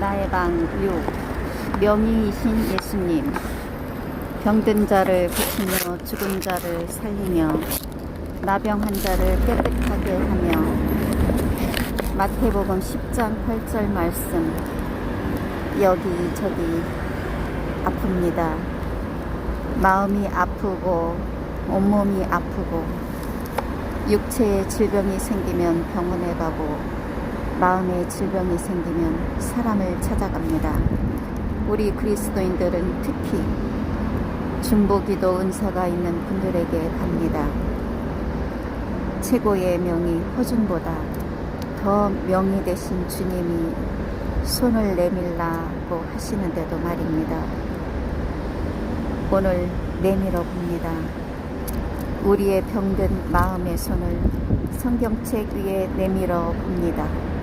나의 방 6. 명의이신 예수님. 병든 자를 고치며 죽은 자를 살리며 나병 환자를 깨끗하게 하며 마태복음 10장 8절 말씀 여기 저기 아픕니다. 마음이 아프고 온몸이 아프고 육체에 질병이 생기면 병원에 가고 마음에 질병이 생기면 사람을 찾아갑니다. 우리 그리스도인들은 특히 중보기도 은사가 있는 분들에게 갑니다. 최고의 명의 허준보다 더 명의 되신 주님이 손을 내밀라고 하시는데도 말입니다. 오늘 내밀어 봅니다. 우리의 병든 마음의 손을 성경책 위에 내밀어 봅니다.